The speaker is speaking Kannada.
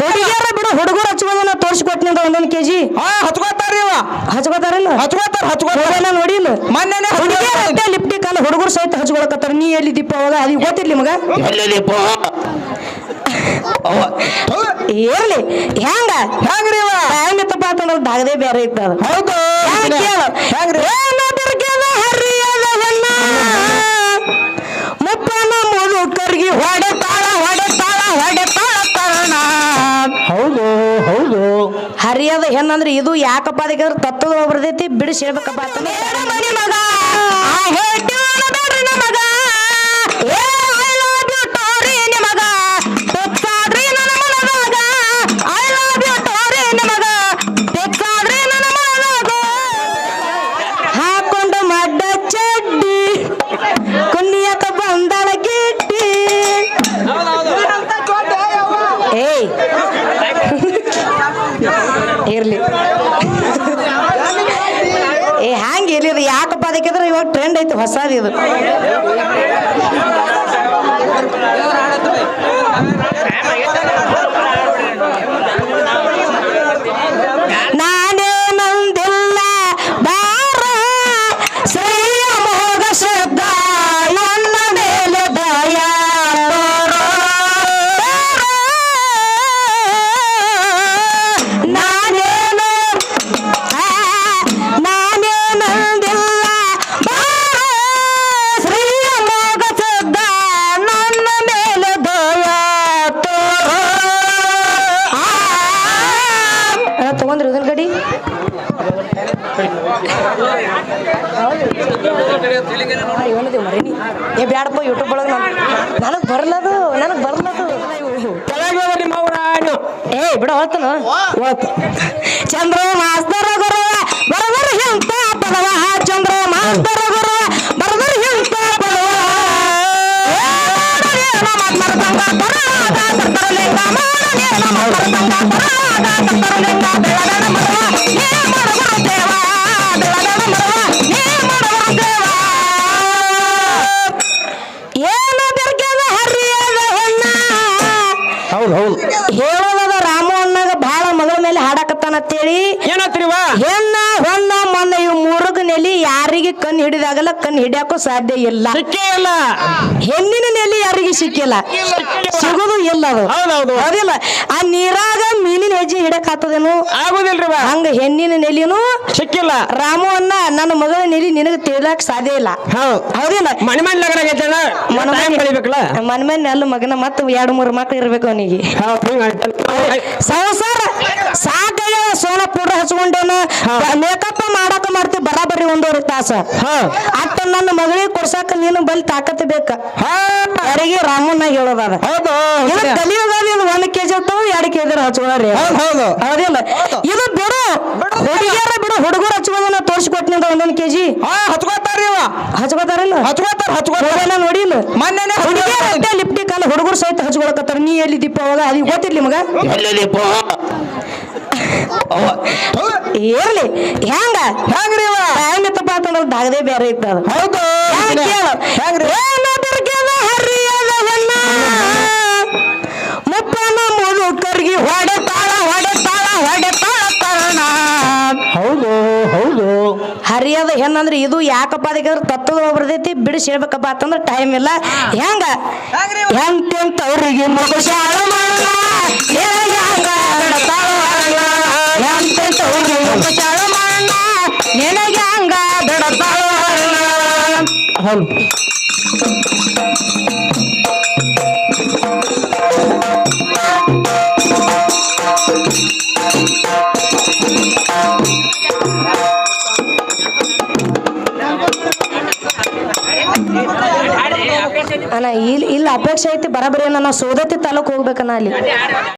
ಹುಡುಗಿಯರ ಬಿಡು ಹುಡುಗರು ಹಚ್ಕೋದನ್ನ ತೋರಿಸ್ಕೊಟ್ನಿಂದ ಒಂದೊಂದು ಕೆಜಿ. ಹಾ ಹಚ್ಕೋತಾರ ಇವ. ಹಚ್ಕೋತಾರಲ್ಲ ಹಚ್ಕೋತಾರ ಹಚ್ಕೋತಾರ ನೋಡಿ ನೋಡಿಲ್ಲ ಮೊನ್ನೆ ಹುಡುಗಿಯರ ಲಿಪ್ಟಿಕ್ ಅಲ್ಲ ಹುಡುಗರು ಸಹಿತ ಹಚ್ಕೊಳಕತ್ತಾರ. ನೀ ಎಲ್ಲಿ ದೀಪ ಅವಾಗ? ಅದು ಗೊತ್ತಿರ್ಲಿ ಮಗ. ಇರ್ಲಿ. ಹೆಂಗ? ಹೆಂಗ್ರಿ ಟೈಮ್ ಇತ್ತಪ್ಪ ಅಂತಂದ್ರೆ ದಾಗದೇ ಬೇರೆ ಇತ್ತದ ಹೌದು? ಹೆಂಗ್ರಿ? ಹರಿಯದ ಮುಪ್ಪನ ಮುದುಕರ್ಗಿ ಹರಿಯದ ಹೆಣ್ಣಂದ್ರೆ ಇದು ಯಾಕಪ್ಪ ಅದಕ್ಕೆ ತತ್ವದ ಬರ್ತೈತಿ ಬಿಡಿಸಿ ಹೇಳ್ಬೇಕಪ್ಪ ಇರ್ಲಿ. ಏ ಹ್ಯಾಂಗ ಇರ್ಲಿ ಇದು? ಯಾಕಪ್ಪ ಅದಕ್ಕಿದ್ರೆ ಇವಾಗ ಟ್ರೆಂಡ್ ಐತಿ ಹೊಸದು ಇದು. ಏ ಬ್ಯಾಡಪ್ಪ ಯೂಟ್ಯೂಬ್ ಒಳಗೆ ನನಗೆ ಬರ್ಲದು ನನಗೆ ಬರ್ಲದು ಏ, ಬಿಡ ಹೋತನು ಹೋತು ಚಂದ್ರ ಮಾಸ್ತರ ಗುರುವ ಬರದರ ಎಂತ ಪದವ? ಚಂದ್ರ ಮಾಸ್ತರ ಅಂತೇಳಿ ಏನತ್ರಿವ ಹೆಣ್ಣ ಹೊನ್ನ ಮೊನ್ನ ಇವ್ ಮೂರಗ ನೆಲಿ ಯಾರಿಗೆ ಕಣ್ ಹಿಡಿದಾಗಲ್ಲ ಕಣ್ ಹಿಡಿಯಾಕೂ ಸಾಧ್ಯ ಇಲ್ಲ. ಸಿಕ್ಕೇ ಇಲ್ಲ. ಹೆಣ್ಣಿನ ನೆಲಿ ಯಾರಿಗೆ ಸಿಕ್ಕಿಲ್ಲ. ಸಿಗೋದು ಇಲ್ಲ ಅದು. ಹೌದೌದು. ಹೌದಿಲ್ಲ? ಆ ನೀರಾಗ ಮೀನಿನ ಹೆಜ್ಜೆ ಇಡಕ್ ಆತದೇನು ಆಗುದಿಲ್ರಿ ಇವ ಹಂಗ ಹೆಣ್ಣಿನ ನೆಲಿನು ಸಿಕ್ಕಿಲ್ಲ. ರಾಮು ಅನ್ನ ನನ್ನ ಮಗಳ ನೆಲಿ ನಿನಗೆ ತಿಳಿಯಕ್ ಸಾಧ್ಯ ಇಲ್ಲ. ಹೌದು ಹೌದಿಲ್ಲ ಮನೆ ಮನೆ ಲಗ್ನ ಮನ ಮನೆ ಕಳಿಬೇಕಲ್ಲ? ಮನ್ ಮನೆ ಅಲ್ಲ ಮಗನ ಮತ್ತೆ ಎರಡು ಮೂರು ಮಕ್ಳು ಇರ್ಬೇಕು ಅವನಿಗೆ. ಸಂಸಾರ ಸಾಕಾಗ ಸೋನ ಪೌಡರ್ ಹಚ್ಕೊಂಡೇನ? ಮೇಕಪ್ ಮಾಡಾಕ ಮಾಡ್ತಿ ಬರಾಬರಿ ಒಂದೂವರೆ ತಾಸ. ಅತ್ತ ನನ್ನ ಮಗಳಿಗೆ ಕೊಡ್ಸಾಕ ನೀನು ಬಲ್ ತಾಕತ್ ಬೇಕ. ಯಾರಿಗೆ ರಾಮಣ್ಣ ಹೇಳೋದಾದ. ಕಲಿಯೋದಾದ ಇದು ಒಂದ್ ಇರ್ತಾವ ಎರಡು ಕೆಜಿ ಹಚ್ಕೊಳ್ರಿ ಹೌದು ಹೌದು. ಹೌದಿಲ್ಲ? ಇದು ಬಿಡು. ಹುಡುಗಿಯರ ಬಿಡು ಹುಡುಗರು ಹಚ್ಕೋದನ್ನ ತೋರಿಸ್ಕೊಟ್ನಿಂದ ಒಂದೊಂದ್ ಕೆಜಿ ಹಾ ಹಚ್ಕೋತಾರ್ರಿ ಇವ. ಹಚ್ಕೋತಾರಿಲ್ಲ ಹಚ್ಕೋತಾರ ಹಚ್ಕೋತಾರ. ಹೋಗೋಣ ನೋಡಿಲ್ಲ ಮೊನ್ನೆನೆ ಹುಡುಗಿಯರ ಅಷ್ಟೇ ಲಿಪ್ಟಿಕ್ ಅಲ್ಲ ಹುಡುಗರು ಸಹಿತ ಹಚ್ಕೊಳಕತ್ತಾರ. ನೀ ಎಲ್ಲಿ ದೀಪ ಅವಾಗ? ಅದು ಗೊತ್ತಿರ್ಲಿ ಮಗ? ಇರ್ಲಿ. ಹೆಂಗ? ಹೆಂಗ್ರಿ ಇವ? ಇತ್ತಪ್ಪ ಅಂತಂದ್ರೆ ದಾಗದೇ ಬೇರೆ ಇತ್ತು ಹೌದು. ಹೆಂಗ್ ಹೆಂಗ್ರಿ? ಹರಿಯದ ಹೆಣ್ಣಂದ್ರೆ ಇದು ಯಾಕಪ್ಪ ಅದಕ್ಕೆ ತತ್ತದ ಒಬ್ಬರದೈತಿ ಬಿಡಿಸಿ ಹೇಳ್ಬೇಕಪ್ಪ ಅಂತಂದ್ರೆ ಟೈಮ್ ಇಲ್ಲ. ಹೆಂಗ? ಹಂಗ ಮಲ್ಲ, ನಿನಗೆ ಹಂಗ ಹೌದು. ಅಣ್ಣ ಇಲ್ಲಿ ಇಲ್ಲಿ ಅಪೇಕ್ಷೆ ಐತಿ ಬರಬರಿ ಅಣ್ಣ ನಾವು ಸೋದತ್ತಿ ತಾಲೂಕು ಹೋಗ್ಬೇಕಣ್ಣ ಅಲ್ಲಿ.